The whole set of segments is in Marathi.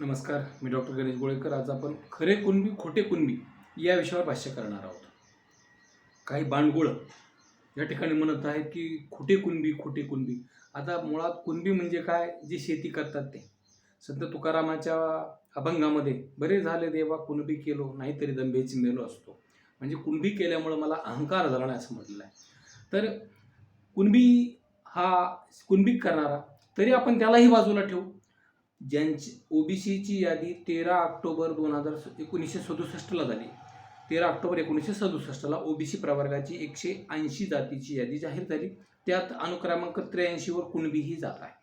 नमस्कार मी डॉक्टर गणेश गोळेकर. आज आपण खरे कुणबी खोटे कुणबी या विषयावर भाष्य करणार आहोत. काही बांडगुळं या ठिकाणी म्हणत आहेत की खोटे कुणबी खोटे कुणबी. आता मुळात कुणबी म्हणजे काय? जे शेती करतात ते. संत तुकारामाच्या अभंगामध्ये बरे झाले देवा कुणबी केलो नाहीतरी दंभेची मेलो असतो. म्हणजे कुणबी केल्यामुळं मला अहंकार झाला नाही असं म्हटलेलं आहे. तर कुणबी हा कुणबी करणारा तरी आपण त्यालाही बाजूला ठेवू. ज्यांची ओबीसीची यादी तेरा ऑक्टोबर दोन हजार एकोणीसशे सदुसष्टला झाली. तेरा ऑक्टोबर एकोणीसशे सदुसष्टला ओबीसी प्रवर्गाची एकशे ऐंशी जातीची यादी जाहीर झाली. त्यात अनुक्रमांक त्र्याऐंशीवर कुणबी ही जात आहे.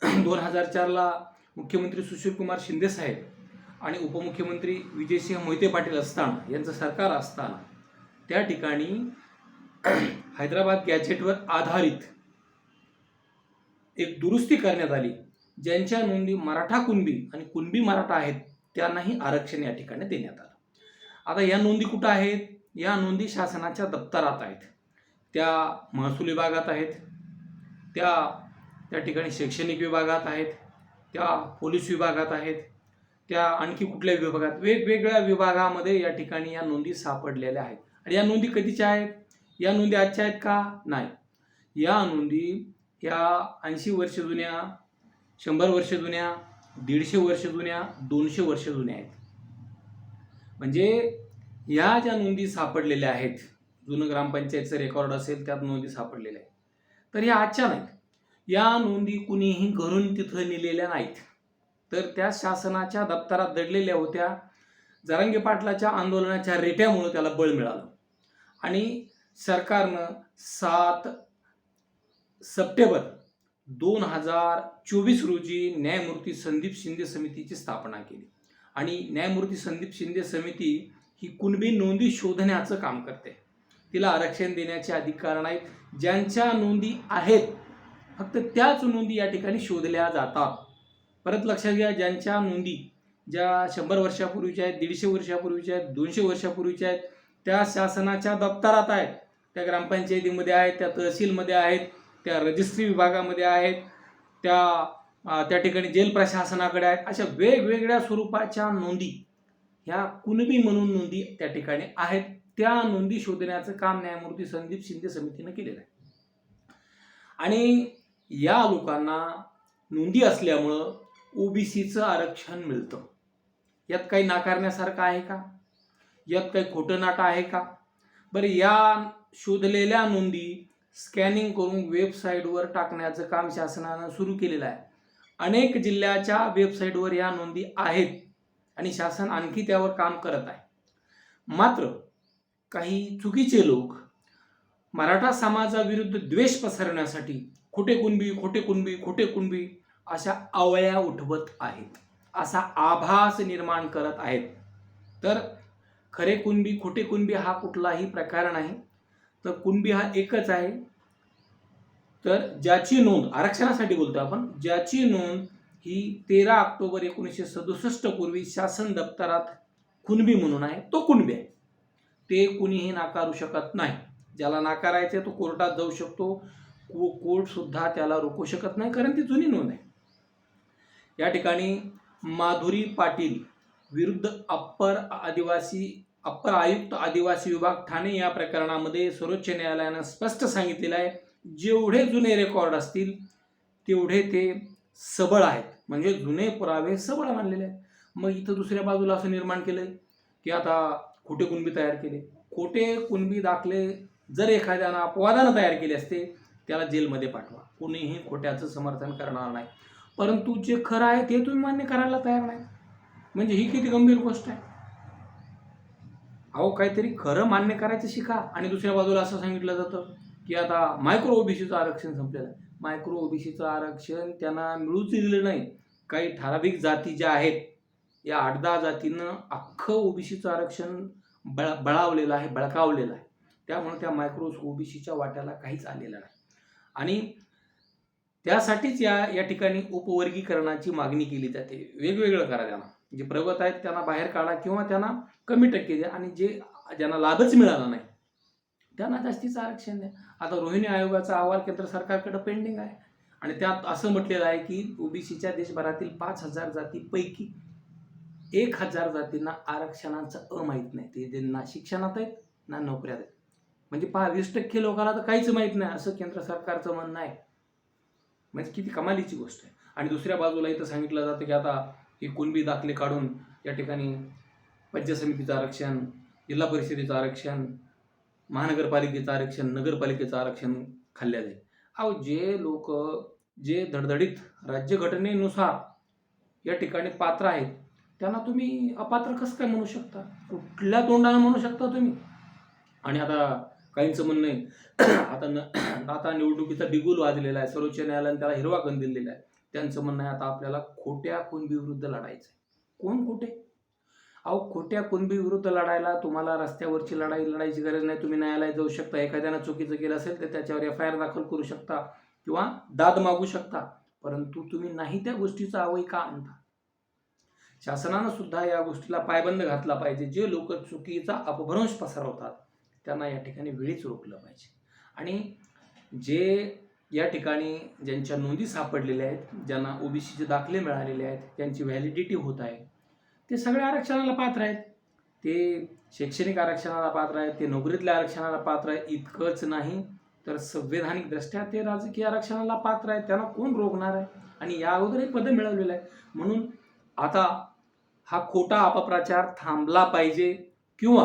दोन हजार चारला मुख्यमंत्री सुशीलकुमार शिंदे साहेब आणि उपमुख्यमंत्री विजयसिंह मोहिते पाटील असताना यांचं सरकार असताना त्या ठिकाणी हैदराबाद गॅजेटवर आधारित एक दुरुस्ती करण्यात आली. ज्यांच्या नोंदी मराठा कुणबी आणि कुणबी मराठा आहेत त्यांनाही आरक्षण या ठिकाणी देण्यात आलं. आता या नोंदी कुठं आहेत? या नोंदी शासनाच्या दप्तरात आहेत. त्या महसूल विभागात आहेत. त्या त्या ठिकाणी शैक्षणिक विभागात आहेत. त्या पोलीस विभागात आहेत. त्या आणखी कुठल्या विभागात? वेगवेगळ्या विभागामध्ये या ठिकाणी या नोंदी सापडलेल्या आहेत. आणि या नोंदी कधीच्या आहेत? या नोंदी आजच्या आहेत का? नाही. या नोंदी या ऐंशी वर्ष जुन्या शंभर वर्ष जुन्या दीडशे वर्ष जुन्या दोनशे वर्ष जुन्या आहेत. म्हणजे या ज्या नोंदी सापडलेल्या आहेत जुनं ग्रामपंचायतचं रेकॉर्ड असेल त्यात नोंदी सापडलेल्या आहेत. तर ह्या आजच्या नाहीत या नोंदी कुणीही घरून तिथं नेलेल्या नाहीत. तर त्या शासनाच्या दप्तरात दडलेल्या होत्या. जरांगे पाटलाच्या आंदोलनाच्या रेट्यामुळं त्याला बळ मिळालं. आणि सरकारनं सात सप्टेंबर दोन हजार चोवीस रोजी न्यायमूर्ती संदीप शिंदे समितीची स्थापना केली. आणि न्यायमूर्ती संदीप शिंदे समिती ही कुणबी नोंदी शोधण्याचं काम करते. तिला आरक्षण देण्याचे अधिकार नाहीत. ज्यांच्या नोंदी आहेत फक्त त्याच नोंदी या ठिकाणी शोधल्या जातात. परत लक्षात घ्या ज्यांच्या नोंदी ज्या शंभर वर्षापूर्वीच्या आहेत दीडशे वर्षापूर्वीच्या आहेत दोनशे वर्षापूर्वीच्या आहेत त्या शासनाच्या दप्तरात आहेत. त्या ग्रामपंचायतीमध्ये आहेत त्या तहसीलमध्ये आहेत. त्या रजिस्ट्री विभागामध्ये आहेत त्या त्या ठिकाणी जेल प्रशासनाकडे आहेत अशा वेगवेगळ्या स्वरूपाच्या नोंदी ह्या कुणबी म्हणून नोंदी त्या ठिकाणी आहेत. त्या नोंदी शोधण्याचं काम न्यायमूर्ती संदीप शिंदे समितीनं केलेलं आहे. आणि या लोकांना नोंदी असल्यामुळं ओबीसीचं आरक्षण मिळतं. यात काही नाकारण्यासारखं आहे का? यात काही खोटं नाटं आहे का? बरं या शोधलेल्या नोंदी स्कॅनिंग करून वेबसाईटवर टाकण्याचं काम शासनानं सुरू केलेलं आहे. अनेक जिल्ह्याच्या वेबसाईटवर या नोंदी आहेत आणि शासन आणखी त्यावर काम करत आहे. मात्र काही चुकीचे लोक मराठा समाजाविरुद्ध द्वेष पसरण्यासाठी खोटे कुणबी खोटे कुणबी खोटे कुणबी अशा अवया उठवत आहेत असा आभास निर्माण करत आहेत. तर खरे कुणबी खोटे कुणबी हा कुठलाही प्रकार नाही. तर कुणबी हा एकच आहे. तर ज्याची नोंद आरक्षणासाठी बोलतो आपण ज्याची नोंद ही तेरा ऑक्टोबर एकोणीसशे सदुसष्ट पूर्वी शासन दप्तरात कुणबी म्हणून आहे तो कुणबी आहे. ते कुणीही नाकारू शकत नाही. ज्याला नाकारायचे तो कोर्टात जाऊ शकतो. को कोर्ट सुद्धा त्याला रोखू शकत नाही कारण ती जुनी नोंद आहे. या ठिकाणी माधुरी पाटील विरुद्ध अप्पर आदिवासी अप्पर आयुक्त आदिवासी विभाग ठाणे या प्रकरणामध्ये सर्वोच्च न्यायालयानं स्पष्ट सांगितलेलं आहे. जेवढे जुने रेकॉर्ड असतील तेवढे ते सबळ आहेत. म्हणजे जुने पुरावे सबळ मानलेले आहेत. मग इथं दुसऱ्या बाजूला असं निर्माण केलंय की आता खोटे कुणबी तयार केले. खोटे कुणबी दाखले जर एखाद्यानं अपवादानं तयार केले असते त्याला जेलमध्ये पाठवा. कोणीही खोट्याचं समर्थन करणार नाही. परंतु जे खरं आहे ते तुम्ही मान्य करायला तयार नाही. म्हणजे ही किती गंभीर गोष्ट आहे. अहो काहीतरी खरं मान्य करायचं शिका. आणि दुसऱ्या बाजूला असं सांगितलं जातं. की आता मायक्रो ओबीसीचं आरक्षण संपलेलं आहे. मायक्रो ओबीसीचं आरक्षण त्यांना मिळूच दिलेलं नाही. काही ठराविक जाती ज्या आहेत या आठ दहा जातीनं अख्खं ओबीसीचं आरक्षण बळ बळावलेलं आहे बळकावलेलं आहे. त्यामुळे त्या मायक्रो ओबीसीच्या वाट्याला काहीच आलेलं नाही. आणि त्यासाठीच या या ठिकाणी उपवर्गीकरणाची मागणी केली जाते. वेगवेगळं करा त्यांना. जे प्रगत आहेत त्यांना बाहेर काढा किंवा त्यांना कमी टक्के द्या आणि जे ज्यांना लाभच मिळाला नाही त्यांना जास्तीचं आरक्षण द्या. आता रोहिणी आयोगाचा अहवाल केंद्र सरकारकडे पेंडिंग आहे. आणि त्यात असं म्हटलेलं आहे की ओबीसीच्या देशभरातील पाच हजार जातीपैकी एक हजार जातींना आरक्षणाचं अ माहीत नाही. ते जे ना शिक्षणात आहेत ना नोकऱ्यात आहेत. म्हणजे पहा वीस टक्के लोकांना तर काहीच माहीत नाही असं केंद्र सरकारचं म्हणणं आहे. म्हणजे किती कमालीची गोष्ट आहे. आणि दुसऱ्या बाजूला इथं सांगितलं जातं की आता हे कुणबी दाखले काढून या ठिकाणी पंचायत समितीचं आरक्षण जिल्हा परिषदेचं आरक्षण महानगरपालिकेचं आरक्षण नगरपालिकेचं आरक्षण खाल्ल्या जाईल. अहो जे लोक जे धडधडीत राज्यघटनेनुसार या ठिकाणी पात्र आहेत त्यांना तुम्ही अपात्र कसं काय म्हणू शकता? कुठल्या तोंडाने म्हणू शकता तुम्ही? आणि आता काहींचं म्हणणं आहे आता न आता निवडणुकीचा बिगुल वाजलेला आहे सर्वोच्च न्यायालयाने त्याला हिरवा कण दिलेला आहे त्यांचं म्हणणं आहे आता आपल्याला खोट्या कुणबी विरुद्ध लढायचं आहे कोण खोटे? अहो खोट्या कुणबीविरुद्ध लढायला तुम्हाला रस्त्यावरची लढाई लढायची गरज नाही. तुम्ही न्यायालयात जाऊ शकता. एखाद्यानं चुकीचं केलं असेल तर त्याच्यावर एफ आय आर दाखल करू शकता किंवा दाद मागू शकता. परंतु तुम्ही नाही त्या गोष्टीचा आवय का आणता? शासनानं सुद्धा या गोष्टीला पायबंद घातला पाहिजे. जे लोक चुकीचा अपभ्रंश पसरवतात त्यांना या ठिकाणी वेळीच रोखलं पाहिजे. आणि जे या ठिकाणी ज्यांच्या नोंदी सापडलेल्या आहेत ज्यांना ओबीसीचे दाखले मिळालेले आहेत त्यांची व्हॅलिडिटी होत आहे ते सगळे आरक्षणाला पात्र आहेत. ते शैक्षणिक आरक्षणाला पात्र आहेत ते नोकरीतल्या आरक्षणाला पात्र आहे इतकंच नाही तर संवैधानिकदृष्ट्या ते राजकीय आरक्षणाला पात्र आहे त्यांना कोण रोखणार आहे? आणि या अगोदरही पदं मिळवलेलं आहे. म्हणून आता हा खोटा अपप्रचार थांबला पाहिजे किंवा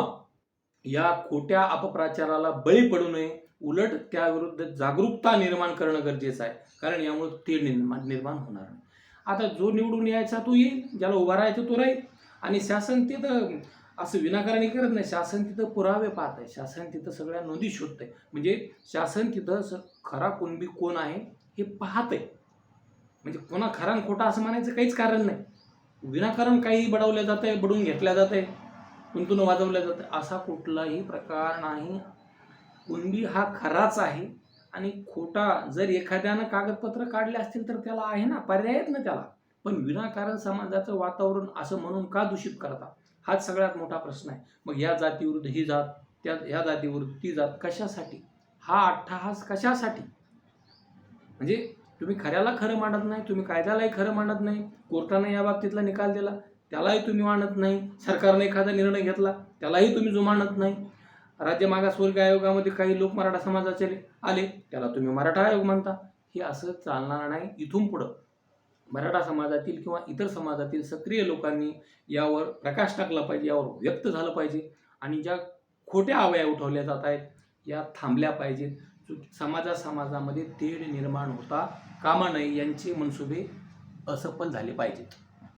या खोट्या अपप्रचाराला बळी पडू नये उलट त्याविरुद्ध जागरूकता निर्माण करणं गरजेचं आहे कारण यामुळे ते निर्माण निर्माण होणार नाही. आता जो निवडून यायचा तो येईल ज्याला उभा राहायचं तो राहील. आणि शासन तिथं असं विनाकारणी करत नाही. शासन तिथं पुरावे पाहत आहे शासन तिथं सगळ्या नोंदी शोधत आहे म्हणजे शासन तिथं स खरा कुणबी कोण आहे हे पाहत आहे म्हणजे कोणा खरा आणि खोटा असं म्हणायचं काहीच कारण नाही. विनाकारण काही बडवलं जात आहे बडवून घेतल्या जात आहे कुंतून वाजवल्या जातं आहे असा कुठलाही प्रकार नाही. कुणबी हा खराच आहे आणि खोटा जर एखाद्यानं कागदपत्र काढले असतील तर त्याला आहे ना पर्याय आहेत ना त्याला. पण विनाकारण समाजाचं वातावरण असं म्हणून का दूषित करता? हाच सगळ्यात मोठा प्रश्न आहे. मग या जातीविरुद्ध ही जात त्या ह्या जातीविरुद्ध ती जात कशासाठी? हा अट्टहास कशासाठी? म्हणजे तुम्ही खऱ्याला खरं मांडत नाही तुम्ही कायद्यालाही खरं मांडत नाही कोर्टाने या बाबतीतला निकाल दिला त्यालाही तुम्ही मांडत नाही सरकारने एखादा निर्णय घेतला त्यालाही तुम्ही जो नाही. राज्य मागासवर्ग आयोगामध्ये काही लोक मराठा समाजाचे आले त्याला तुम्ही मराठा आयोग म्हणता. हे असं चालणार नाही इथून पुढं. मराठा समाजातील किंवा इतर समाजातील सक्रिय लोकांनी यावर प्रकाश टाकला पाहिजे यावर व्यक्त झालं पाहिजे आणि ज्या खोट्या आवया उठवल्या जात आहेत या थांबल्या पाहिजेत. समाजा समाजामध्ये तेढ निर्माण होता कामा नये यांचे मनसुबे असफल झाले पाहिजेत.